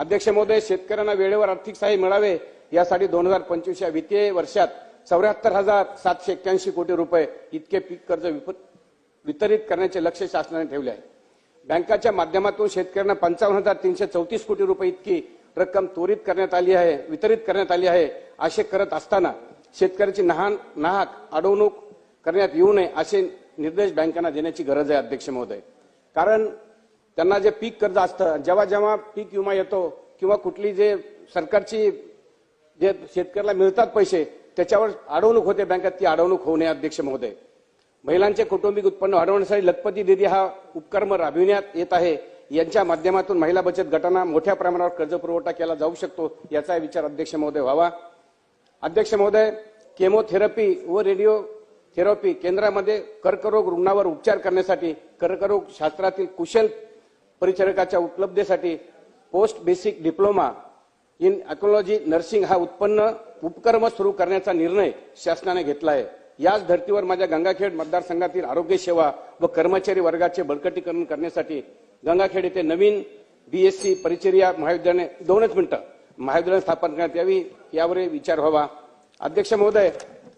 अध्यक्ष महोदय शेतकऱ्यांना वेळेवर आर्थिक सहाय्य मिळावे यासाठी दोन हजार पंचवीस या वित्तीय वर्षात चौऱ्याहत्तर हजार सातशे एक्क्याऐंशी कोटी रुपये इतके पीक कर्ज वितरित करण्याचे लक्ष शासनाने ठेवले आहे. बँकाच्या माध्यमातून शेतकऱ्यांना पंचावन्न हजार तीनशे चौतीस कोटी रुपये इतकी रक्कम त्वरित करण्यात आली आहे वितरित करण्यात आली आहे असे करत असताना शेतकऱ्याची नहान नाहक अडवणूक करण्यात येऊ नये असे निर्देश बँकांना देण्याची गरज आहे अध्यक्ष महोदय. कारण त्यांना जे पीक कर्ज असतं जेव्हा जेव्हा पीक विमा येतो किंवा कुठली जे सरकारची जे शेतकऱ्याला मिळतात पैसे त्याच्यावर अडवणूक होते बँकात ती अडवणूक होऊ नये अध्यक्ष महोदय. महिलांचे कौटुंबिक उत्पन्न वाढवण्यासाठी लखपती दिदी हा उपक्रम राबविण्यात येत आहे. यांच्या माध्यमातून महिला बचत गटांना मोठ्या प्रमाणावर कर्ज पुरवठा केला जाऊ शकतो याचा विचार अध्यक्ष महोदय व्हावा. अध्यक्ष महोदय केमोथेरपी व रेडिओ थेरपी केंद्रामध्ये कर्करोग रुग्णावर उपचार करण्यासाठी कर्करोग शास्त्रातील कुशल परिचारकाच्या उपलब्धेसाठी post basic diploma in oncology nursing हा उत्पन्न उपक्रम सुरू करण्याचा निर्णय शासनाने घेतला आहे याच धर्तीवर माझ्या गंगाखेड मतदारसंघातील आरोग्य सेवा व कर्मचारी वर्गाचे बळकटीकरण करण्यासाठी गंगाखेड येथे नवीन बीएससी परिचर्या महाविद्यालय दोनच मिनिटं. महाविद्यालय स्थापन करण्यात यावी यावर विचार व्हावा. अध्यक्ष महोदय